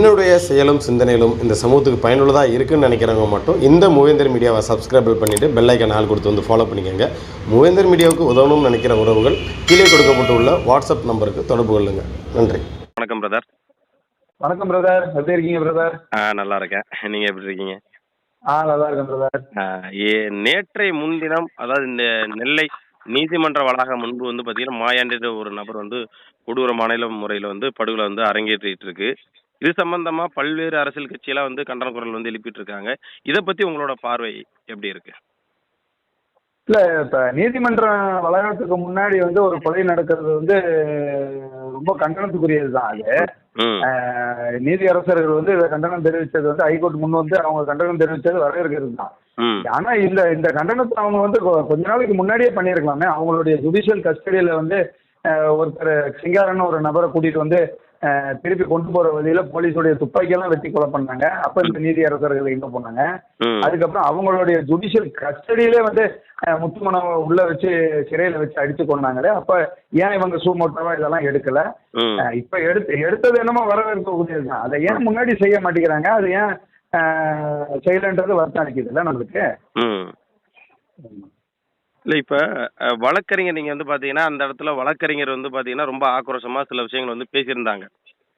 என்னுடைய செயலும் சிந்தனையிலும் இந்த சமூகத்துக்கு பயனுள்ளதாக இருக்குன்னு நினைக்கிறவங்க மட்டும் இந்த மூவேந்தர் மீடியாவை சப்ஸ்கிரைபிள் பண்ணிவிட்டு பெல் ஐக்கான் ஆள் கொடுத்து வந்து ஃபாலோ பண்ணிக்கோங்க. மூவேந்தர் மீடியாவுக்கு உதவணும்னு நினைக்கிற உறவுகள் கீழே கொடுக்கப்பட்டுள்ள வாட்ஸ்அப் நம்பருக்கு தொடர்பு கொள்ளுங்கள் நன்றி. வணக்கம் பிரதர் வணக்கம் பிரதர் எப்படி இருக்கீங்க பிரதர் ஆ நல்லா இருக்கேன். நீங்கள் எப்படி இருக்கீங்க? ஆ நல்லா இருக்கேன் பிரதர் நேற்றை முன்தினம் அதாவது இந்த நெல்லை நீதிமன்ற வளாகம் முன்பு வந்து பார்த்தீங்கன்னா மாயாண்டின்ற ஒரு நபர் வந்து கொடூர மாநில முறையில் வந்து படுகொலை வந்து அரங்கேற்றிட்டு இருக்கு. இது சம்பந்தமா பல்வேறு அரசியல் கட்சியெல்லாம் வந்து கண்டன குரல் வந்து எழுப்பிட்டு இருக்காங்க இதை பத்தி உங்களோட பார்வை எப்படி இருக்கு? இல்ல இப்ப நீதிமன்றம் வளாகத்துக்கு முன்னாடி வந்து ஒரு கொலை நடக்கிறது வந்து ரொம்ப கண்டனத்துக்குரியது தான் அது நீதி அரசர்கள் வந்து இதை கண்டனம் தெரிவித்தது வந்து ஹைகோர்ட் முன் வந்து அவங்க கண்டனம் தெரிவித்தது வரவேற்கிறது தான் ஆனா இந்த இந்த கண்டனத்தை அவங்க வந்து கொஞ்ச நாளைக்கு முன்னாடியே பண்ணியிருக்கலாமே. அவங்களுடைய ஜுடிஷியல் கஸ்டடியில வந்து ஒருத்தர் சிங்காரன்னு ஒரு நபரை கூட்டிட்டு வந்து திருப்பி கொண்டு போற வழியில போலீஸுடைய துப்பாக்கியெல்லாம் வெட்டி கொலை பண்ணாங்க. அப்ப இந்த நீதி அரசர்கள் போனாங்க? ம். அதுக்கப்புறம் அவங்களுடைய ஜுடிஷியல் கஸ்டடியிலே வந்து முத்துமணம் உள்ள வச்சு சிறையில வச்சு அடிச்சு கொண்டாங்களே அப்ப ஏன் இவங்க சூமோட்டோவா இதெல்லாம் எடுக்கல? இப்ப எடுத்து எடுத்தது என்னமோ வரவேற்கக்கூடியது தான். அதை ஏன் முன்னாடி செய்ய மாட்டேங்கிறாங்க? அது ஏன் செய்யலன்றது வருத்தம் அளிக்குதுல்ல நம்மளுக்கு? ம். இல்லை இப்போ வழக்கறிஞர் நீங்கள் வந்து பார்த்தீங்கன்னா அந்த இடத்துல வழக்கறிஞர் வந்து பார்த்தீங்கன்னா ரொம்ப ஆக்ரோஷமாக சில விஷயங்கள் வந்து பேசியிருந்தாங்க.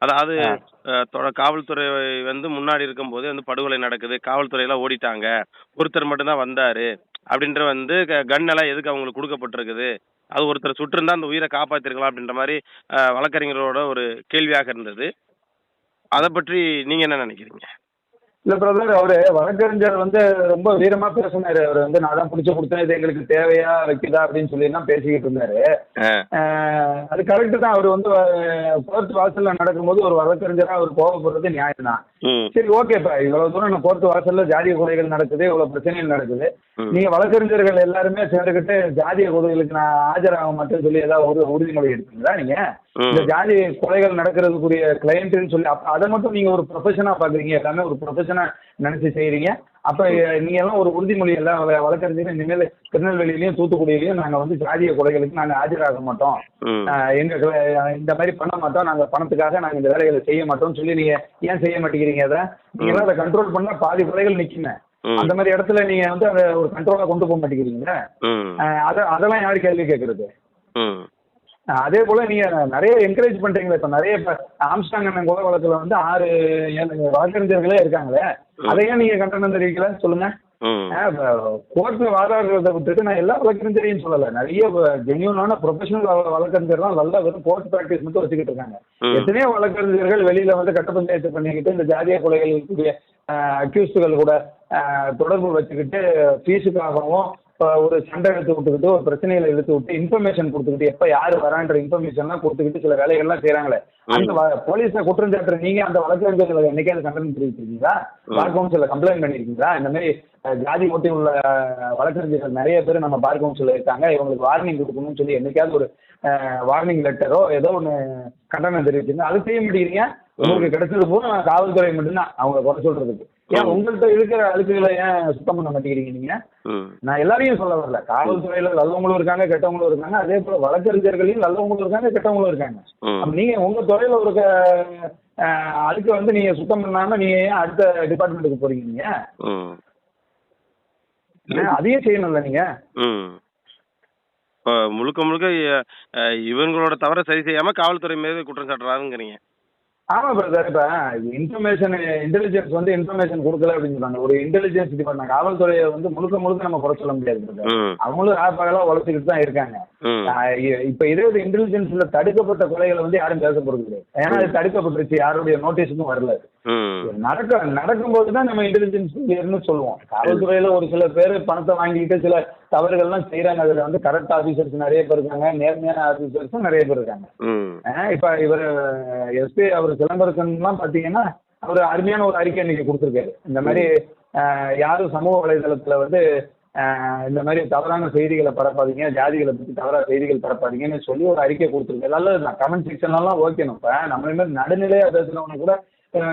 அதாவது ஆ. அஹ், தொட- காவல்துறை வந்து முன்னாடி இருக்கும்போது வந்து படுகொலை நடக்குது காவல்துறையெல்லாம் ஓடிட்டாங்க ஒருத்தர் மட்டும்தான் வந்தார் அப்படின்ற வந்து கன் எல்லாம் எதுக்கு அவங்களுக்கு கொடுக்கப்பட்டிருக்குது? அது ஒருத்தர் சுட்டிருந்தா அந்த உயிரை காப்பாற்றிருக்கலாம் அப்படின்ற மாதிரி அஹ், வழக்கறிஞரோட ஒரு கேள்வியாக இருந்தது. அதை பற்றி நீங்கள் என்ன நினைக்கிறீங்க? இல்ல பிரதர் அவரு வழக்கறிஞர் வந்து ரொம்ப வீரமா பேசினாரு அவர் வந்து நான் தான் பிடிச்சு கொடுத்தேன். இது எங்களுக்கு தேவையா? வைக்குதா? அப்படின்னு சொல்லி எல்லாம் பேசிக்கிட்டு இருந்தாரு. அது கரெக்டு தான். அவர் வந்து கோர்ட் வாசல்ல நடக்கும்போது ஒரு வழக்கறிஞரா அவர் கோவப்படுறது நியாயம் தான். சரி ஓகே இப்ப இவ்வளவு தூரம் நம்ம கோர்ட் வாசல்ல ஜாதிய கொலைகள் நடக்குது. இவ்வளவு பிரச்சனைகள் நடக்குது. நீங்க வழக்கறிஞர்கள் எல்லாருமே சேர்ந்துக்கிட்டு ஜாதிய கொலைகளுக்கு நான் ஆஜராக மாட்டேன்னு சொல்லி ஏதாவது ஒரு உறுதிமொழி எடுப்பீங்களா நீங்க. இந்த ஜாதி கொலைகள் நடக்கிறதுக்குரிய கிளையண்ட்னு சொல்லி அப்ப அதை மட்டும் நீங்க ஒரு ப்ரொஃபஷனா பாக்குறீங்க எல்லாமே ஒரு ப்ரொஃபஷனா நினைச்சு செய்றீங்க. அப்ப நீங்க எல்லாம் ஒரு உறுதிமொழி எல்லாம் வழக்கறிஞர் இனிமேல் திருநெல்வேலியிலயும் தூத்துக்குடியிலயும் நாங்க வந்து ஜாதிய கொலைகளுக்கு நாங்க ஆஜராக மாட்டோம். எங்க இந்த மாதிரி பண்ண மாட்டோம். நாங்க பணத்துக்காக நாங்க இந்த வேலைகளை செய்ய மாட்டோம்னு சொல்லி நீங்க ஏன் செய்ய மாட்டேங்கிறீங்க அதை? நீங்க எல்லாம் அதை கண்ட்ரோல் பண்ணா பாதி கொலைகள் நிக்குமே. அந்த மாதிரி இடத்துல நீங்க வந்து அதை ஒரு கண்ட்ரோலா கொண்டு போக மாட்டேங்கிறீங்க. அத அதெல்லாம் யாரு கேள்வி கேட்கறது? ஆஹ் அதே போல நீங்க நிறைய என்கரேஜ் பண்றீங்களா இப்ப நிறைய இப்ப ஆம்ஸ்டாங் அண்ணன் கொலை வழக்குல வந்து ஆறு வழக்கறிஞர்களே இருக்காங்களே அதையே நீங்க கண்டனம் தெரிவிக்கல? சொல்லுங்க. கோர்ட்ல வாதாடுறதை விட்டுட்டு நான் எல்லா வழக்கறிஞரையும் சொல்லல. நிறைய ஜென்யூனான ப்ரொஃபஷனல் வழக்கறிஞர் தான் நல்லா வெறும் கோர்ட் ப்ராக்டிஸ் மட்டும் வச்சுக்கிட்டு இருக்காங்க. எத்தனையோ வழக்கறிஞர்கள் வெளியில வந்து கட்ட பஞ்சாயத்து பண்ணிக்கிட்டு இந்த ஜாதிய கொலைகளுக்குரிய அக்யூஸ்டுகள் கூட தொடர்பு வச்சுக்கிட்டு ஃபீஸுக்காகவும் ஒரு சண்டை எடுத்து விட்டுக்கிட்டு ஒரு பிரச்சனைகளை எடுத்து விட்டு இன்ஃபர்மேஷன் கொடுத்துக்கிட்டு எப்ப யாரு வரான்ற இன்ஃபர்மேஷன்லாம் கொடுத்துக்கிட்டு சில வேலைகள்லாம் செய்றாங்களே. அந்த போலீஸை குற்றம் சாட்டுற நீங்க அந்த வழக்கறிஞர்களை என்னைக்காவது கண்டனம் தெரிவிச்சிருக்கீங்களா? பார் கவுன்சில கம்ப்ளைண்ட் பண்ணிருக்கீங்களா? இந்த மாதிரி ஜாதி ஓட்டி உள்ள வழக்கறிஞர்கள் நிறைய பேர் நம்ம பார் கவுன்சில் இருக்காங்க. இவங்களுக்கு வார்னிங் கொடுக்கணும்னு சொல்லி என்னைக்காவது ஒரு வார்னிங் லெட்டரோ ஏதோ ஒன்று கண்டனம் தெரிவிச்சிருந்தா அது செய்ய மாட்டேங்கிறீங்க. உங்களுக்கு கிடைச்சது பூரா காவல்துறை மட்டும்தான் அவங்க குறை சொல்றதுக்கு. ஏன் உங்கள்கிட்ட இருக்கிற அழுக்குகளை ஏன் சுத்தம் பண்ண மாட்டேங்கிறீங்க நீங்க? நான் எல்லாரையும் சொல்ல வரல. காவல்துறையில நல்லவங்களும் இருக்காங்க கெட்டவங்களும் இருக்காங்க. அதே போல வழக்கறிஞர்களையும் நல்லவங்களும் இருக்காங்க கெட்டவங்களும் இருக்காங்க. அப்ப நீங்க உங்க துறையில இருக்க அஹ், அதுக்கு வந்து நீங்க சுத்தம் பண்ணாம நீங்க ஏன் அடுத்த டிபார்ட்மெண்ட்டுக்கு போறீங்க நீங்க? அதையும் செய்யணும்ல நீங்க? முழுக்க முழுக்க இவங்களோட தவறை சரி செய்யாம காவல்துறை மீது குற்றம் சாட்டுறாருங்கிறீங்க. ஆமா பிரதர் இப்ப இன்ஃபர்மேஷன் இன்டெலிஜென்ஸ் வந்து இன்ஃபர்மேஷன் கொடுக்கல அப்படின்னு சொன்னாங்க. ஒரு இன்டெலிஜென்ஸ் டிபார்ட்மெண்ட் காவல்துறையை வந்து முழுக்க முழுக்க நம்ம குறை சொல்ல முடியாது பிரதர் அவங்களும் ராப்பகலா உழைச்சிக்கிட்டு தான் இருக்காங்க. இப்ப இதே இன்டெலிஜென்ஸ்ல தடுக்கப்பட்ட கொலைகளை வந்து யாரும் பேச கிடையாது. ஏன்னா அது தடுக்கப்பட்டுருச்சு. யாருடைய நோட்டீஸுக்கும் வரல. நடக்க நடக்கும்போது தான் நம்ம இன்டெலிஜென்ஸ் சொல்லுவோம். காவல்துறையில ஒரு சில பேர் பணத்தை வாங்கிட்டு சில தவறுகள்லாம் செய்யறாங்க அதுல வந்து கரெக்ட் ஆபீசர்ஸ் நிறைய பேர் இருக்காங்க. நேர்மையான ஆபீசர்ஸும் நிறைய பேர் இருக்காங்க. இப்ப இவர் எஸ்பி அவர் சிலம்பரசன்லாம் பாத்தீங்கன்னா அவர் அருமையான ஒரு அறிக்கை இன்னைக்கு கொடுத்துருக்காரு. இந்த மாதிரி யாரும் சமூக வலைதளத்துல வந்து இந்த மாதிரி தவறான செய்திகளை பரப்பாதீங்க. ஜாதிகளை பத்தி தவறான செய்திகள் பரப்பாதீங்கன்னு சொல்லி ஒரு அறிக்கை கொடுத்துருக்காரு. நல்லதுதான். கமெண்ட் செக்ஷன்லாம் ஓகேனும் இப்ப நம்மள மாதிரி நடுநிலையா பேசுறவங்க கூட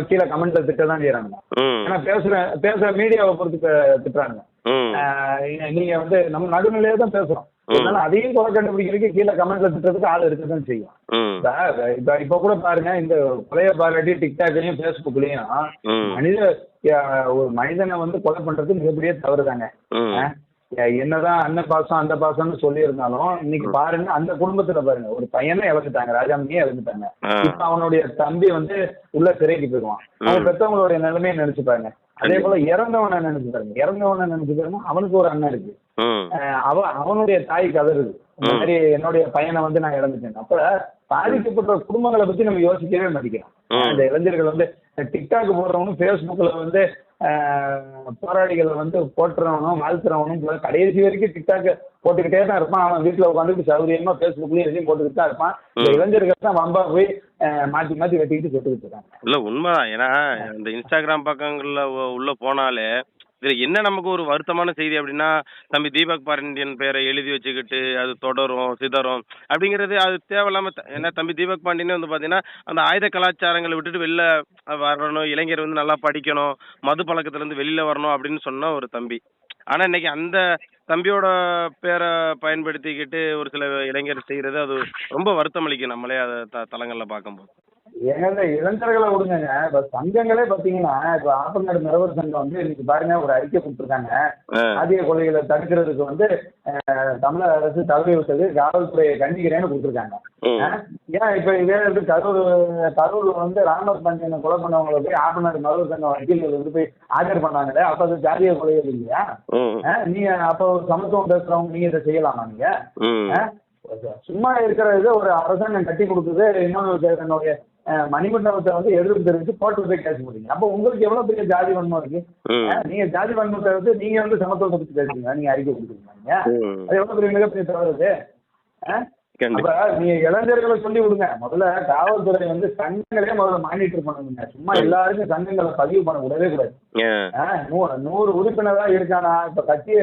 கீழே கமெண்ட்ல திட்ட தான் செய்யறாங்க ஏன்னா பேசுற பேசுற மீடியாவை பொறுத்து திட்டுறாங்க நீங்க வந்து நம்ம நடுநிலையா தான் பேசுறோம். அதனால அதையும் குறை கண்டுபிடிக்கிறதுக்கு கீழே கமெண்ட்ல திட்டத்துக்கு ஆள் இருக்கதான் செய்யும். ம். இப்ப இப்ப கூட பாருங்க இந்த கொலைய பாராட்டி டிக்டாக்லயும் பேஸ்புக்லயும் மனித ஒரு மனிதனை வந்து கொலை பண்றது மிகப்பெரிய தவறுதாங்க. என்னதான் அண்ணன் பாசம் அந்த பாசம்னு சொல்லி இருந்தாலும் இன்னைக்கு பாருங்க அந்த குடும்பத்துல பாருங்க ஒரு பையனை இழந்துட்டாங்க ராஜாமணியே இழந்துட்டாங்க. இப்ப அவனுடைய தம்பி வந்து உள்ள சிறைக்கு போயிடுவான் அவன் பெத்தவங்களுடைய நிலைமையை நினைச்சு பாருங்க. அதே போல இறந்தவனை நினைச்சு பாருங்க. இறந்தவனை நினைச்சு பாருங்க அவனுக்கு ஒரு அண்ணன் இருக்கு. அவ அவனுடைய தாய் கதறுது இந்த மாதிரி என்னுடைய பையனை வந்து நான் இழந்துட்டேன். அப்ப பாதிக்கப்பட்ட குடும்பங்களை பத்தி நம்ம யோசிக்கவே மாட்டேங்கிறோம். ம். இந்த இளைஞர்கள் வந்து டிக்டாக் போடுறவனும் ஃபேஸ்புக்ல வந்து போராளிகளை வந்து போட்டுறவனும் வாழ்த்துறவனும் கடைசி வரைக்கும் டிக்டாக் போட்டுக்கிட்டே தான் இருப்பான். அவன் வீட்டுல உட்காந்துட்டு சௌகரியமா ஃபேஸ்புக்லயும் எதையும் போட்டுக்கிட்டு தான் இருப்பான். இந்த. இளைஞர்கள் தான் வம்பா போய் மாத்தி மாத்தி வெட்டிக்கிட்டு செத்துக்கிட்டு இருக்காங்க. இல்ல உண்மைதான். ஏன்னா இந்த இன்ஸ்டாகிராம் பக்கங்கள்ல உள்ள போனாலே இதுல என்ன நமக்கு ஒரு வருத்தமான செய்தி அப்படின்னா தம்பி தீபக் பாண்டியன் பேரை எழுதி வச்சுக்கிட்டு அது தொடரும் சிதறும் அப்படிங்கிறது அது தேவையில்லாம ஏன்னா தம்பி தீபக் பாண்டியன் வந்து பாத்தீங்கன்னா அந்த ஆயுத கலாச்சாரங்களை விட்டுட்டு வெளில வரணும் இளைஞர் வந்து நல்லா படிக்கணும் மது பழக்கத்துல இருந்து வெளியில வரணும் அப்படின்னு சொன்ன ஒரு தம்பி. ஆனா இன்னைக்கு அந்த தம்பியோட பேரை பயன்படுத்திக்கிட்டு ஒரு சில இளைஞர் செய்யறது அது ரொம்ப வருத்தம் அளிக்கும் நம்மளே அதை த தளங்கள்ல பார்க்கும்போது. ஏங்க இளைஞர்களை விடுங்க இப்ப சங்கங்களே பாத்தீங்கன்னா இப்ப ஆப்பநாடு நிறவர் சங்கம் வந்து இன்னைக்கு பாருங்க ஒரு அறிக்கை கொடுத்துருக்காங்க. ஆ. சாதிய கொலைகளை தடுக்கிறதுக்கு வந்து தமிழக அரசு தவறி விட்டது காவல்துறையை கண்டிக்கிறேன்னு கொடுத்துருக்காங்க. ம். அஹ், ஏன் இப்ப இதே வந்து கரூர் கரூர்ல வந்து ராமர் பஞ்சனை கொலை பண்ணவங்களை போய் ஆப்பநாடு நிறவர் சங்கம் வக்கீல்கள் வந்து போய் ஆஜர் பண்ணாங்களே அப்ப அது ஜாதிய கொலைகள் இல்லையா? நீங்க அப்போ சமத்துவம் பேசுறவங்க நீங்க இதை செய்யலாமா நீங்க? சும்மா இருக்கிற இது ஒரு அரசாங்கம் கட்டி கொடுக்குது இன்னொரு என்னுடைய அஹ், மணிமண்டபத்தை வந்து எதிர்ப்பு தெரிவித்து கோர்ட்டில் போய் கேஸ் போடுறீங்க அப்போ உங்களுக்கு எவ்வளவு பெரிய ஜாதி வன்மம் இருக்கு? நீங்க ஜாதி வன்மத்தை வந்து நீங்க வந்து சமத்துவத்தை பத்தி பேசுறீங்க நீங்க அறிக்கை ம். அது எவ்வளவு பெரிய மிகப்பெரிய தவறு அப்ப நீங்க இளைஞர்களை சொல்லி விடுங்க முதல்ல காவல்துறை வந்து சங்கங்களே முதல்ல மானிட்டர் பண்ணணுங்க. சும்மா எல்லாருக்கும் சங்கங்களை பதிவு பண்ண விடவே கூடாது. நூறு உறுப்பினரா இருக்கானா? இப்ப கட்சி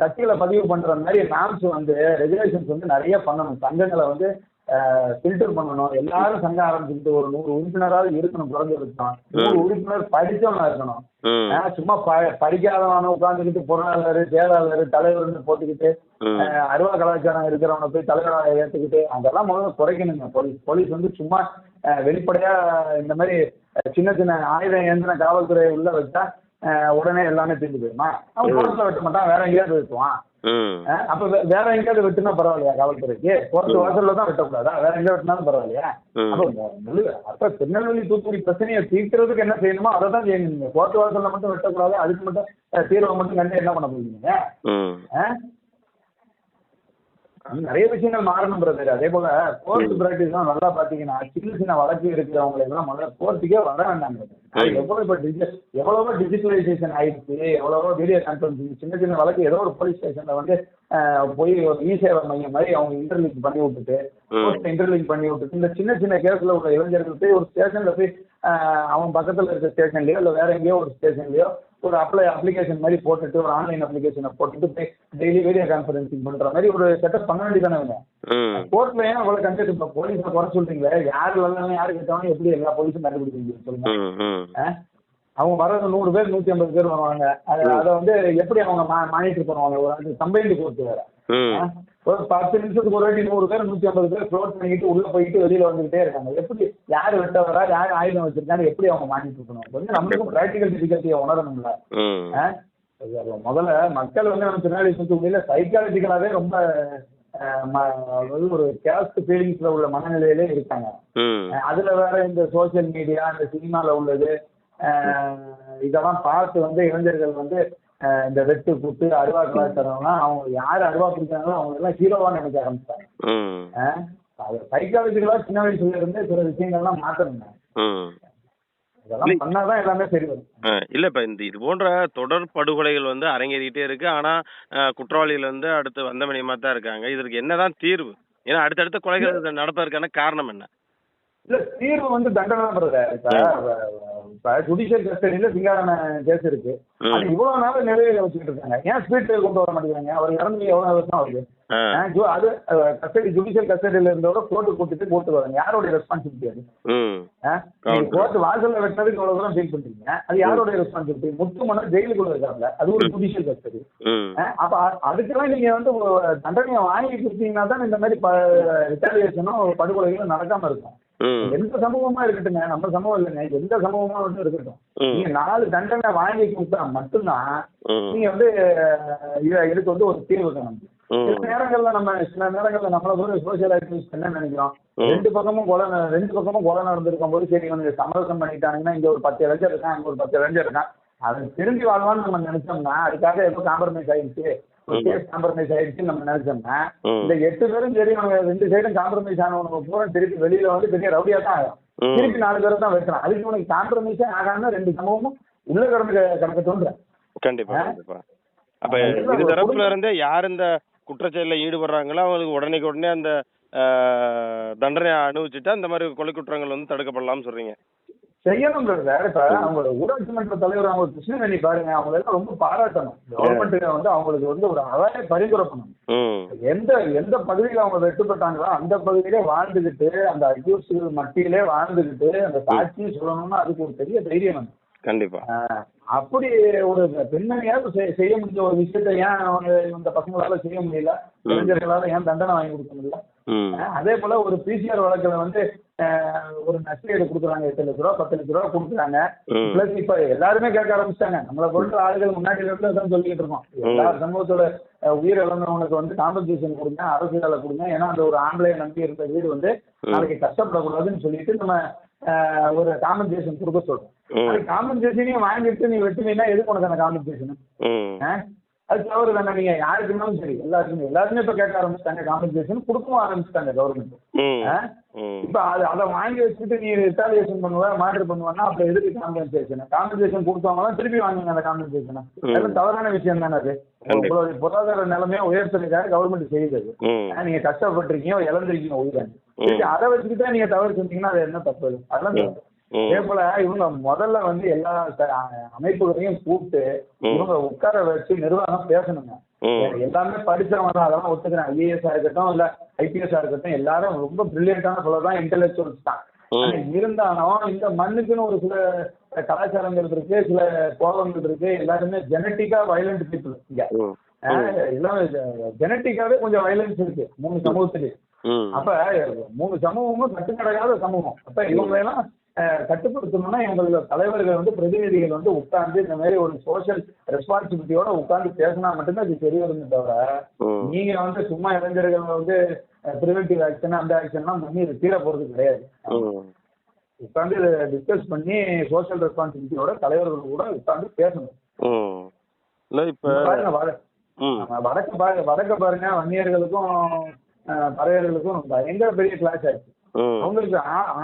கட்சியில பதிவு பண்ற மாதிரி நாம்ஸ் வந்து ரெகுலேஷன்ஸ் வந்து நிறைய பண்ணணும். சங்கங்களை வந்து ஃபில்டர் பண்ணணும். எல்லாரும் சங்கம் ஆரம்பிச்சுக்கிட்டு ஒரு நூறு உறுப்பினராவது இருக்கணும் குறைஞ்சபட்சம். நூறு உறுப்பினர் படிச்சவனா இருக்கணும். சும்மா ப படிக்காதவன உட்காந்துக்கிட்டு பொருளாளர் செயலாளர் தலைவர்னு போட்டுக்கிட்டு அருவா கலாச்சாரம் இருக்கிறவனை போய் தலைவராக ஏற்றுக்கிட்டு அதெல்லாம் முதல்ல குறைக்கணுங்க. போலீஸ் போலீஸ் வந்து சும்மா வெளிப்படையா இந்த மாதிரி சின்ன சின்ன ஆயுதம் ஏந்தின காவல்துறை உள்ள வச்சா உடனே எல்லாமே தெரிஞ்சு போயிடுமா அவன் கோர்ட்ல வெட்ட மாட்டான் வேற எங்கேயாவது வெட்டுவான். அப்ப வேற எங்கேயாவது வெட்டுனா பரவாயில்லையா காவல்துறைக்கு? கோர்ட் வாசல்ல தான் வெட்டக்கூடாதா? வேற எங்க வெட்டினாலும் பரவாயில்லையா. அப்ப திருநெல்வேலி தூத்துக்குடி பிரச்சனையை தீர்க்கிறதுக்கு என்ன செய்யணுமோ அதை தான் செய்யணும் நீங்க. கோர்ட் வாசல்ல மட்டும் வெட்டக்கூடாது அதுக்கு மட்டும் தீர்வை மட்டும் கண்டு என்ன பண்ண போறீங்க நிறைய விஷயங்கள் மாறணும் பிரதர் அதே போல கோர்ட் பிராக்டிஸ் நல்லா பாத்தீங்கன்னா சின்ன சின்ன வழக்கு இருக்கிறவங்களை எல்லாம் முதல்ல கோர்ட்டுக்கே வர வேண்டாம் எவ்வளவு எவ்வளவோ டிஜிட்டலைசேஷன் ஆயிடுச்சு எவ்வளவோ வீடியோ கான்ஃபரன்சிங் சின்ன சின்ன வழக்கு ஏதோ ஒரு போலீஸ் ஸ்டேஷன்ல வந்து போய் ஒரு இ சேவை மையம் மாதிரி அவங்க இன்டர்லிங்க் பண்ணி விட்டுட்டு இன்டர்லிங்க் பண்ணி விட்டுட்டு இந்த சின்ன சின்ன கேஸ்ல உள்ள இளைஞர்கள் போய் ஒரு ஸ்டேஷன்ல போய் அவன் பக்கத்துல இருக்க ஸ்டேஷன்லயோ இல்ல வேற எங்கேயோ ஒரு ஸ்டேஷன்லயோ ஒரு அப்ளை அப்ளிகேஷன் மாதிரி போட்டுட்டு ஒரு ஆன்லைன் அப்ளிகேஷனை போட்டுட்டு போய் டெய்லி வீடியோ கான்ஃபரன்சிங் பண்ற மாதிரி ஒரு செட்டப் பண்ண வேண்டியதானே அவங்க ம். கோர்ட்ல ஏன் அவ்வளவு கண்டக்ட் இப்போ போலீஸை குறை சொல்றீங்களே? யாரு வரலாம் யாரு கேட்டவங்க எப்படி எல்லா போலீஸும் கண்டுபிடிக்கிறீங்க சொல்லுங்க? அவங்க வர்றது நூறு பேர் நூத்தி ஐம்பது பேர் வருவாங்க. அது வந்து எப்படி அவங்க மானிட்டர் பண்ணுவாங்க? ஒரு கம்பைன்டு கோர்ட் வேற? ஒரு பத்து நிமிஷத்துக்கு ஒரு வாட்டி நூறு பேர் நூத்தி ஐம்பது பேர் க்ளோஸ் பண்ணிட்டு உள்ள போயிட்டு வெளியில வந்துகிட்டே இருக்காங்க. எப்படி யார் வெட்ட வரா யார் ஆயுதம் வச்சிருக்காங்க எப்படி அவங்க மானிட்டர் பண்ணுவாங்க? கொஞ்சம் நம்மளுக்கும் ப்ராக்டிக்கல் டிஃபிகல்ட்டியை உணரணும்ல. முதல்ல மக்கள் வந்து நம்ம திருநெல்வேலி தூத்துக்குடியில சைக்காலஜிக்கலாவே ரொம்ப அதாவது ஒரு கேஸ்ட் ஃபீலிங்ஸ்ல உள்ள மனநிலையிலே இருக்காங்க. அதுல வேற இந்த சோஷியல் மீடியா இந்த சினிமால உள்ளது. இதெல்லாம் பார்த்து வந்து இளைஞர்கள் வந்து இந்த வெட்டு குத்து அருவா கலாச்சாரம்லாம் அவங்க யார் அருவா பிடிக்கிறாங்களோ அவங்க எல்லாம் ஹீரோவா நினைக்க ஆரம்பிச்சாங்க சைக்காலஜிக்கலா சின்ன வயசுல இருந்தே சில விஷயங்கள்லாம் மாத்தணுங்க. இதெல்லாம் பண்ணாதான் எல்லாமே சரி வரும். இல்ல இப்ப இந்த இது போன்ற தொடர் படுகொலைகள் வந்து அரங்கேறிக்கிட்டே இருக்கு. ஆனா குற்றவாளிகள் வந்து அடுத்து வந்தமணியமா தான் இருக்காங்க. இதற்கு என்னதான் தீர்வு? ஏன்னா அடுத்தடுத்த கொலைகள் நடப்பதற்கான காரணம் என்ன? இல்ல தீர்வு வந்து தண்டனை brother. இப்ப ஜுடிஷியல் கஸ்டடியில சிங்காரான கேஸ் இருக்கு. அது இவ்வளவு நாள் நிலையில வச்சுக்கிட்டு இருக்காங்க. ஏன் ஸ்பீட் கொண்டு வர மாட்டேங்கிறாங்க? அவர் இறந்து எவ்வளவு வருஷம் ஆகுது அது கஸ்டடி ஜுடிஷியல் கஸ்டடியில இருந்தோட கோர்ட்டு கூட்டிட்டு கோர்ட்டு வராங்க யாரோட ரெஸ்பான்சிபிலிட்டி அது? கோர்ட் வாசல்ல வெட்டினதுக்கு இவ்வளவு தூரம் ஃபீல் பண்றீங்க. அது யாரோட ரெஸ்பான்சிபிலிட்டி முத்துமன ஜெயிலுக்குள்ள இருக்காங்க அது ஒரு ஜுடிஷியல் கஸ்டடி அப்ப அதுக்கெல்லாம் நீங்க வந்து தண்டனையை வாங்கி கொடுத்தீங்கன்னா தான் இந்த மாதிரி ரிட்டாலியேஷனும் படுகொலைகளும் நடக்காம இருக்கும். எந்த சமூகமா இருக்கட்டுங்க நம்ம சமூகம் இல்லைங்க எந்த சமூகமா வந்து இருக்கட்டும். நீங்க நாலு தண்டனை வாங்கி கொடுத்தா மட்டும்தான் நீங்க வந்து இதுக்கு வந்து ஒரு தீர்வு காணும். சில நேரங்கள்ல நம்ம சில நேரங்கள்ல நம்மள ஒரு சோசியல் ஆக்டிவிஸ்ட் என்ன நினைக்கிறோம். ரெண்டு பக்கமும் கொலை ரெண்டு பக்கமும் கொலை நடந்திருக்கும் போது சரி இவனுக்கு சமரசம் பண்ணிட்டாங்கன்னா இங்க ஒரு பத்து இளைஞர் இருக்கான் அங்க ஒரு பத்து இளைஞர் இருக்கான் அவன் திரும்பி வாழ்வான்னு நம்ம நினைச்சோம்னா அதுக்காக எப்போ காம்ப்ரமைஸ் ஆயிடுச்சு. கேஸ் காம்ப்ரமைஸ் ஆயிடுச்சுன்னு நம்ம நினைச்சோம்னா. இந்த எட்டு பேரும் சரி நம்ம ரெண்டு சைடும் காம்ப்ரமைஸ் ஆனவங்க பூரா திருப்பி வெளியில வந்து பெரிய ரவுடியா தான் ஆகும். திருப்பி நாலு பேரை தான் வெட்டுறான். அதுக்கு உனக்கு காம்ப்ரமைஸே ஆகாம ரெண்டு சமூகமும் உள்ள கடந்து கிடக்க தோன்ற. கண்டிப்பா? கண்டிப்பா. அப்ப இரு தரப்புல இருந்தே யார் இந்த குற்றச்செயலில் ஈடுபடுறாங்களோ அவங்களுக்கு உடனேக்கு உடனே அந்த தண்டனை அனுபவிச்சுட்டா இந்த மாதிரி கொலை குற்றங்கள் வந்து தடுக்கப்படலாம்னு சொல்றீங்க. செய்யணும் வேற. இப்ப அவங்க ஊராட்சி மன்ற தலைவர் அவங்க கிருஷ்ணவேணி பாருங்க அவங்க எல்லாம் ரொம்ப பாராட்டணும். கவர்மெண்ட்டுக்கு வந்து அவங்களுக்கு வந்து ஒரு அழகாக பரிந்துரை பண்ணணும். எந்த எந்த பகுதியில் அவங்க வெட்டுப்பட்டாங்களோ அந்த பகுதியிலே வாழ்ந்துகிட்டு அந்த அக்யூஸ்கள் மத்தியிலே வாழ்ந்துகிட்டு அந்த சாட்சி சொல்லணும்னா அதுக்கு ஒரு பெரிய தைரியம் வேணும் கண்டிப்பா. அப்படி ஒரு பெண்மணியாவது செய்- செய்ய முடிஞ்ச ஒரு விஷயத்தை ஏன் அவங்க இந்த பசங்களால செய்ய முடியல? இளைஞர்களால ஏன் தண்டனை வாங்கி கொடுக்க முடியல? அதே போல ஒரு பிசிஆர் வழக்குல வந்து ஒரு நஷ்டஈடு கொடுக்குறாங்க எட்டு லட்ச ரூபா பத்து லட்ச ரூபா கொடுக்குறாங்க. பிளஸ் இப்ப எல்லாருமே கேட்க ஆரம்பிச்சிட்டாங்க. நம்மளை பொறுத்த ஆளுகள் முன்னாடி தான் சொல்லிக்கிட்டு இருக்கோம். எல்லா சமூகத்தோட உயிர் இழந்தவனுக்கு வந்து காம்பன்சேஷன் கொடுங்க அரசு வேலை கொடுங்க. ஏன்னா அந்த ஒரு ஆம்பளையை நம்பி இருந்த வீடு வந்து நாளைக்கு கஷ்டப்படக்கூடாதுன்னு சொல்லிட்டு நம்ம ஆஹ், ஒரு காம்பன்சேஷன் கொடுக்க சொல்றோம். காம்பன்சேஷனையும் வாங்கிட்டு நீ வெட்டுனீங்கன்னா எதுக்கு உனக்கு அந்த காம்பன்சேஷன் அது தவறு தானே நீங்க யாருக்குனாலும் சரி எல்லாருக்குமே எல்லாருமே இப்ப கேட்க ஆரம்பிச்சிட்டாங்க காம்பன்சேஷன் கொடுக்கவும் ஆரம்பிச்சிட்டாங்க கவர்மெண்ட் இப்ப அது அதை வாங்கி வச்சுட்டு நீ ரிட்டாலியேஷன் பண்ணுவ மாற்று பண்ணுவேன்னா அப்ப எதுக்கு காம்பன்சேஷன் காம்பன்சேஷன் கொடுத்தவங்க தான் திருப்பி வாங்குங்க அந்த காம்பன்சேஷனை தவறான விஷயம் தானே அது. உங்களுடைய பொருளாதார நிலைமையை உயர்த்துறதுக்காக கவர்மெண்ட் செய்யுது நீங்க கஷ்டப்பட்டிருக்கீங்க இழந்திருக்கீங்க உயிரை. அதை வச்சுக்கிட்டே நீங்க தவறு செஞ்சீங்கன்னா அது என்ன தப்பு? அது? அதெல்லாம். அதே போல இவங்க முதல்ல வந்து எல்லா அமைப்புகளையும் கூப்பிட்டு. இவங்க உட்கார வச்சு நிர்வாகம் பேசணுங்க. எல்லாமே படிச்சவங்க தான் அதெல்லாம் ஒத்துக்கிறேன். ஐஏஎஸ் இருக்கட்டும் இல்ல ஐபிஎஸ் இருக்கட்டும் எல்லாரும் ரொம்ப பிரில்லியண்டான சொல்ல தான். இன்டெலெக்சுவல்ஸ் தான் இருந்தாலும் இந்த மண்ணுக்குன்னு ஒரு சில கலாச்சாரங்கள் இருக்கு சில கோபங்கள் இருக்கு எல்லாருமே ஜெனட்டிக்கா வயலண்ட் பீப்புள் இங்க. எல்லாம் ஜெனட்டிக்காவே கொஞ்சம் வயலன்ஸ் இருக்கு மூணு சமூகத்துலயும். ம். அப்ப மூணு சமூகமும் கட்டுக்கடங்காத சமூகம். அப்ப இவங்க எல்லாம் கட்டுப்படுத்தணும்னா எங்களோட தலைவர்கள் வந்து பிரதிநிதிகள் வந்து உட்கார்ந்து இந்த மாதிரி ஒரு சோஷியல் ரெஸ்பான்சிபிலிட்டியோட உட்கார்ந்து பேசினா மட்டும்தான் அது தெரிய வருமே தவிர. நீங்க வந்து சும்மா இளைஞர்கள் வந்து ப்ரிவென்டிவ் ஆக்ஷன் அந்த ஆக்ஷன்லாம் பண்ணி இது தீர போறது கிடையாது ம். உட்கார்ந்து இதை டிஸ்கஸ் பண்ணி சோஷியல் ரெஸ்பான்சிபிலிட்டியோட தலைவர்கள் கூட உட்கார்ந்து பேசணும். இல்ல இப்ப வடக்க பாருங்க வடக்க பாருங்க வன்னியர்களுக்கும் பறையர்களுக்கும் பயங்கர பெரிய கிளாஸ் ஆயிடுச்சு ம். அவங்களுக்கு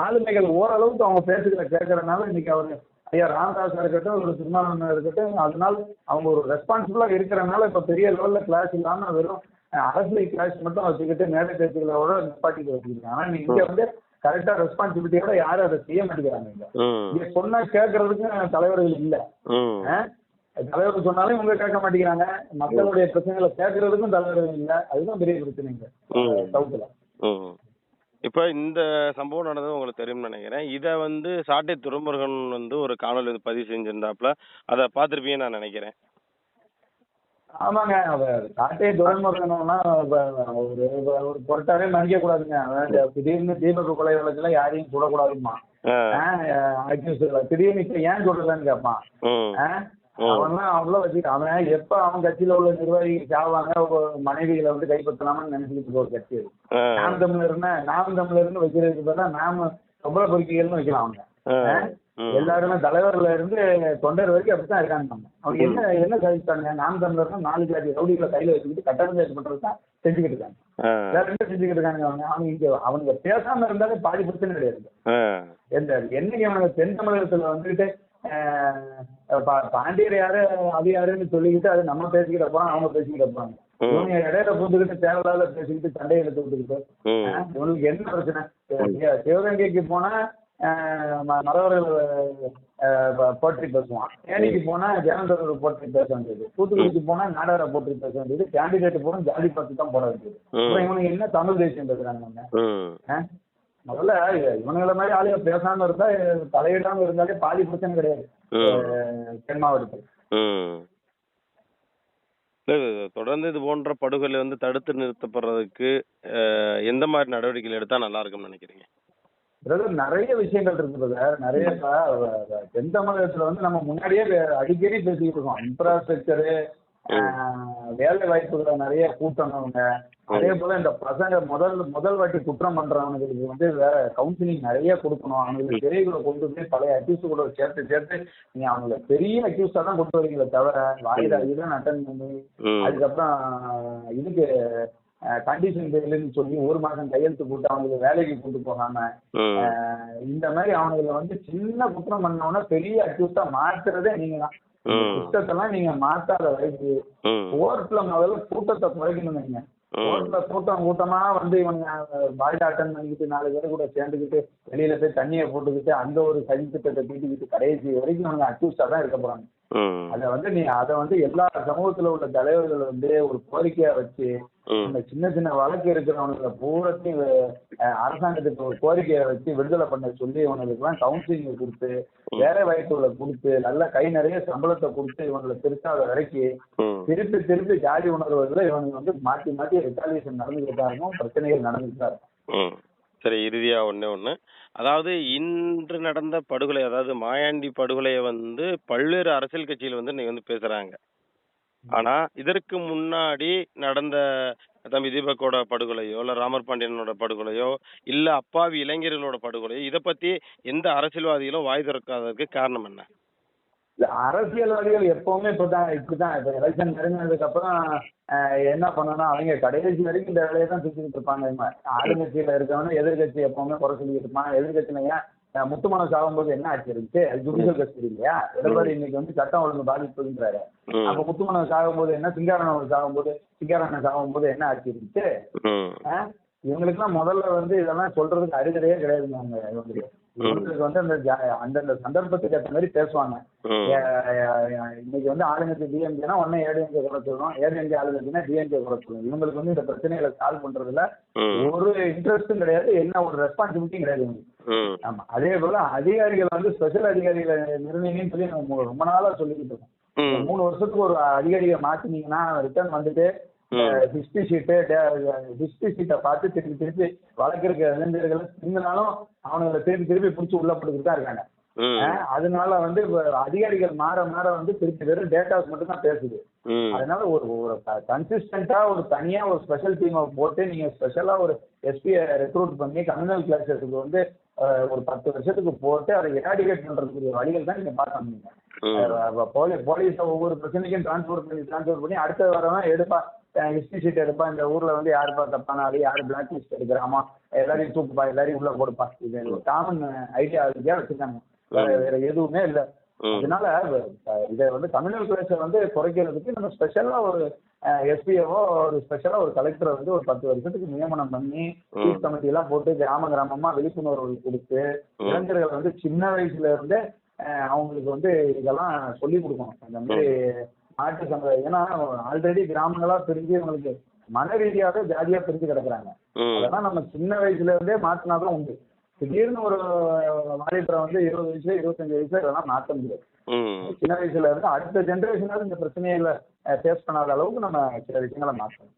ஆளுமைகள் ஓரளவுக்கு அவங்க பேசுகிற கேட்கறதுனால இன்னைக்கு அவர் ஐயா ராமதாஸா இருக்கட்டும் ஒரு திருமாவளவன் இருக்கட்டும் அதனால அவங்க ஒரு ரெஸ்பான்சிபிளா இருக்கிறனால இப்ப பெரிய லெவல்ல கிளாஸ் இல்லாம வெறும் அரசியல் கிளாஸ் மட்டும் வச்சுக்கிட்டு மேடை பேச்சுகளோட நிப்பாட்டிட்டு வச்சுக்கிட்டாங்க. ஆனா நீங்க இங்க வந்து கரெக்டா ரெஸ்பான்சிபிலிட்டியோட யாரும் அதை செய்ய மாட்டேங்கிறாங்க இங்க. சொன்னா கேட்கறதுக்கு தலைவர்கள் இல்ல. தலைவர் சொன்னாலும் இவங்க கேட்க மாட்டேங்கிறாங்க. மக்களுடைய பிரச்சனைகளை கேட்கறதுக்கும் தலைவர்கள் இல்ல. அதுதான் பெரிய பிரச்சனைங்க. சவுத்துல. இப்ப இந்த சம்பவம் நடந்தது உங்களுக்கு தெரியும்னு நினைக்கிறேன் இத வந்து சாட்டை துரைமுருகன் வந்து ஒரு காணொலி வந்து பதிவு செஞ்சிருந்தாப்புல அதை பார்த்திருப்பீங்கன்னு நான் நினைக்கிறேன் ஆமாங்க அவர் காட்டே துரைமுருகனா ஒரு ஒரு பொருட்டாவே மதிக்க கூடாதுங்க திடீர்னு தீபக கொலை வழக்குல யாரையும் சுடக்கூடாதுமா ஆ. திடீர்னு இப்ப ஏன் சொல்றதுன்னு கேட்பான். ஆ? அவன்லாம் அவ்வளவு வச்சுட்டு அவன் எப்ப அவன் கட்சியில உள்ள நிர்வாகிகள் சாவாங்க மனைவிகளை வந்து கைப்பற்றலாம்னு நினைச்சுக்கிட்டு இருக்க ஒரு கட்சி. நாம் தமிழர்னா நாம் தமிழர்னு வைக்கிறதுக்கு பதிலா நாம பொம்பளை பொறுக்கிகள்னு வைக்கலாம் அவங்க. எல்லாருமே தலைவர்ல இருந்து தொண்டர் வரைக்கும் அப்படித்தான் இருக்காங்க. அவங்க என்ன என்ன சாதிச்சாங்க நாம் தமிழர்னா நாலு ஜாதி ரவுடிகளை கையில வச்சுக்கிட்டு கட்டணம் பண்றது தான் செஞ்சுக்கிட்டு இருக்காங்க. வேற என்ன செஞ்சுக்கிட்டு இருக்காங்க அவங்க அவங்க இங்க அவங்க பேசாம இருந்தாலே பாதி பிரச்சனை கிடையாது. எந்த என்னைக்கு அவனுக்கு தென் தமிழகத்துல வந்துட்டு பாண்டியர் யாரு அது யாருன்னு சொல்லிக்கிட்டு அது நம்ம பேசிக்கிட்ட போறோம் அவங்க பேசிக்கிட்ட போறாங்க. இவங்க இடையில புந்துக்கிட்டு தேவையில்லாத பேசிக்கிட்டு சண்டையை எடுத்து விட்டுக்கிட்டு. இவங்களுக்கு என்ன பிரச்சனை? சிவ- சிவகங்கைக்கு போனா ஆஹ், ம- மரவர்கள் ஆஹ், போற்றி பேசுவான். தேனிக்கு போனா ஜெயந்தர் போற்றி பேச வேண்டியது. தூத்துக்குடிக்கு போனா நாடார போற்றி பேச வேண்டியது. கேண்டிடேட் போனா ஜாதி பார்த்து தான் போட வேண்டியது. இவனுக்கு என்ன தமிழ் தேசியம் பேசுறாங்க? முதல்ல இவனுங்கள மாதிரி ஆளுங்க பேசாம இருந்தா தலையிடாம இருந்தாலே பாதி பிரச்சனை கிடையாது. தென் மாவட்டத்தில். தொடர்ந்து இது போன்ற படுகொலை வந்து தடுத்து நிறுத்தப்படுறதுக்கு எந்த மாதிரி நடவடிக்கைகள் எடுத்தா நல்லா இருக்கும்னு நினைக்கிறீங்க? பிரதர் நிறைய விஷயங்கள் இருக்கு பிரதர். நிறைய தென் தமிழகத்துல வந்து நம்ம முன்னாடியே அடிக்கடி பேசிக்கிட்டு இருக்கோம். இன்ஃப்ராஸ்ட்ரக்சரு வேலை வாய்ப்புகளை நிறைய கூட்டணுங்க அதே போல இந்த பசங்க முதல் முதல் வாட்டி குற்றம் பண்றவங்களுக்கு வந்து வேற கவுன்சிலிங் நிறைய கொடுக்கணும். அவங்களுக்கு பெரியவங்களை கொண்டு போய் பழைய அக்யூஸ் கூட சேர்த்து சேர்த்து நீங்க அவங்கள பெரிய அக்யூஸா தான் கொண்டு வரீங்களே தவிர வாயில இதுதான் அட்டன் பண்ணி அதுக்கப்புறம் இதுக்கு கண்டிஷன் பெயிலுன்னு சொல்லி ஒரு மாசம் கையெழுத்து போட்டு அவங்களுக்கு வேலைக்கு கொண்டு போகாம இந்த மாதிரி அவனுங்களை வந்து சின்ன குற்றம் பண்ணவன பெரிய அக்யூஸ்டா மாத்துறதே நீங்க தான். குற்றத்தெல்லாம் நீங்க மாத்தாத வரைக்கும் ம் கோர்ட்ல முதல்ல கூட்டத்தை ம். கோர்ட்ல கூட்டம் கூட்டமா வந்து இவங்க பாய்ல அட்டன் பண்ணிக்கிட்டு நாலு பேர் கூட சேர்ந்துக்கிட்டு வெளியில போய் தண்ணியை போட்டுக்கிட்டு அந்த ஒரு சதி திட்டத்தை தீட்டிக்கிட்டு கடைசி வரைக்கும் அவங்க அக்யூஸ்டா தான் இருக்க போறாங்க. அதை வந்து நீ அதை வந்து எல்லா சமூகத்துல உள்ள தலைவர்கள் வந்து ஒரு கோரிக்கையா வச்சு இந்த சின்ன சின்ன வழக்கு இருக்கிறவங்களை பூரத்தையும் அரசாங்கத்துக்கு ஒரு கோரிக்கையை வச்சு விடுதலை பண்ண சொல்லி இவங்களுக்குலாம் கவுன்சிலிங் கொடுத்து வேலை வாய்ப்புகளை கொடுத்து நல்ல கை நிறைய சம்பளத்தை கொடுத்து இவங்களை திருத்தாத வரைக்கும் ம் திருப்பி திருப்பி ஜாதி உணர்வுல இவங்க வந்து மாற்றி மாற்றி ரிட்டாலியேஷன் நடந்துகிட்டு தான் இருக்கும் பிரச்சனைகள் நடந்துகிட்டு தான் இருக்கும் ம் சரி இறுதியா ஒண்ணே ஒண்ணு. அதாவது இன்று நடந்த படுகொலை அதாவது மாயாண்டி படுகொலையை வந்து பல்வேறு அரசியல் கட்சிகள் வந்து இன்னைக்கு வந்து பேசுறாங்க. ஆனா இதற்கு முன்னாடி நடந்த தம்பி தீபக்கோட படுகொலையோ இல்ல ராமர் பாண்டியனோட படுகொலையோ இல்ல அப்பாவி இளைஞர்களோட படுகொலையோ இத பத்தி எந்த அரசியல்வாதிகளும் வாய் திறக்காததுக்கு காரணம் என்ன? அரசியல்வாதிகள் எப்பவுமே இப்பதான் இப்படிதான். இப்ப எலெக்ஷன் நெருங்கினதுக்கு அப்புறம் என்ன பண்ணணும் அவங்க கடைசி வரைக்கும் இந்த வேலையை தான் செஞ்சுக்கிட்டு இருப்பாங்க. ஆளுங்கட்சியில இருக்கவன எதிர்கட்சி எப்பவுமே குறை சொல்லிக்கிட்டு இருப்பான் எதிர்கட்சியில முத்துமனம் சாகும்போது என்ன ஆச்சு இருந்துச்சு அது ஜுடிஷியல் கஸ்டடி இல்லையா? எடப்பாடி இன்னைக்கு வந்து சட்டம் ஒழுங்கு பாதிப்புன்றாரு. ம். அப்ப முத்துமனம் சாகும்போது என்ன சிங்காரணம் சாகும்போது சிங்காரணம் சாகும்போது என்ன ஆச்சு இருந்துச்சு இவங்களுக்குலாம் முதல்ல வந்து இதெல்லாம் சொல்றதுக்கு அறிகுறியே கிடையாதுங்க அவங்க இவங்களுக்கு. இவங்களுக்கு வந்து அந்த அந்தந்த சந்தர்ப்பத்துக்கு ஏற்ற மாதிரி பேசுவாங்க. இன்னைக்கு வந்து ஆளுங்கட்சி டிஎம்கேனா உடனே ஏடிஎம்கே குறை சொல்லணும் ஏடிஎம்கே ஆளுங்கட்சினா டிஎம்கே குறை சொல்லணும் இவங்களுக்கு வந்து இந்த பிரச்சனைகளை சால்வ் பண்றதுல ஒரு இன்ட்ரெஸ்டும் கிடையாது. என்ன ஒரு ரெஸ்பான்சிபிலிட்டியும் கிடையாது இவங்களுக்கு. ஆமா. அதே போல அதிகாரிகள் வந்து ஸ்பெஷல் அதிகாரிகளை நிர்ணயின்னு சொல்லி நம்ம ரொம்ப நாளா சொல்லிக்கிட்டு இருக்கோம். மூணு வருஷத்துக்கு ஒரு அதிகாரியை மாத்தினீங்கன்னா ரிட்டர்ன் வந்துட்டு. ஹிஸ்டரி ஷீட்டு ஹிஸ்டரி ஷீட்டை பார்த்து திருப்பி திருப்பி வழக்கிருக்க இளைஞர்கள் இருந்தாலும் அவனுங்களை திருப்பி திருப்பி பிடிச்சி உள்ள போட்டுக்கிட்டு தான் இருக்காங்க. அதனால வந்து அதிகாரிகள் மாற மாற வந்து திருப்பி வெறும் டேட்டாஸ் மட்டும் தான் பேசுது. அதனால ஒரு ஒரு கன்சிஸ்டண்டா ஒரு தனியா ஒரு ஸ்பெஷல் டீமை போட்டு நீங்க ஸ்பெஷலா ஒரு எஸ்பியை ரெக்ரூட் பண்ணி கம்யூனல் கிளாஸஸுக்கு வந்து ஒரு பத்து வருஷத்துக்கு போட்டு அதை எராடிகேட் பண்றதுக்கு வழிகள் தான் நீங்க பார்க்கணும் போலீஸ் போலீஸை ஒவ்வொரு பிரச்சனைக்கும் டிரான்ஸ்ஃபர் பண்ணி டிரான்ஸ்ஃபர் பண்ணி அடுத்த வரவன் எடுப்பா ஹிஸ்டரி ஷீட் எடுப்பா. இந்த ஊர்ல வந்து யாருப்பா தப்பான ஆளு யாரு பிளாக் லிஸ்ட் எடுக்கிறாமா எல்லாரையும் தூக்குப்பா எல்லாரையும் உள்ள போடுப்பா. இது காமன் ஐடியா வச்சிருக்காங்க. வேற எதுவுமே இல்ல. அதனால இதை வந்து கிளாஸை வந்து குறைக்கிறதுக்கு நம்ம ஸ்பெஷலா ஒரு எஸ்பிஓ ஒரு ஸ்பெஷலா ஒரு கலெக்டரை வந்து ஒரு பத்து வருஷத்துக்கு நியமனம் பண்ணி சீஃப் கமிட்டி எல்லாம் போட்டு கிராம கிராமமா விழிப்புணர்வு கொடுத்து இளைஞர்கள் வந்து சின்ன வயசுல இருந்தே அவங்களுக்கு வந்து இதெல்லாம் சொல்லி கொடுக்கணும். அந்த மாதிரி மாட்டு சமுதாயம் ஏன்னா ஆல்ரெடி கிராமங்களா பிரிஞ்சு அவங்களுக்கு மன ரீதியாக ஜாதியா பிரிஞ்சு கிடக்குறாங்க. அதெல்லாம் நம்ம சின்ன வயசுல இருந்தே மாற்றினாதான் உண்டு. திடீர்னு ஒரு வாலிபரை வந்து இருபது வயசுல இருபத்தஞ்சு வயசுல இதெல்லாம் மாற்ற முடியாது. சின்ன வயசுல இருந்து அடுத்த ஜென்ரேஷனாவது இந்த பிரச்சனைகளை ஃபேஸ் பண்ணாத அளவுக்கு நம்ம சில விஷயங்களை மாற்றணும்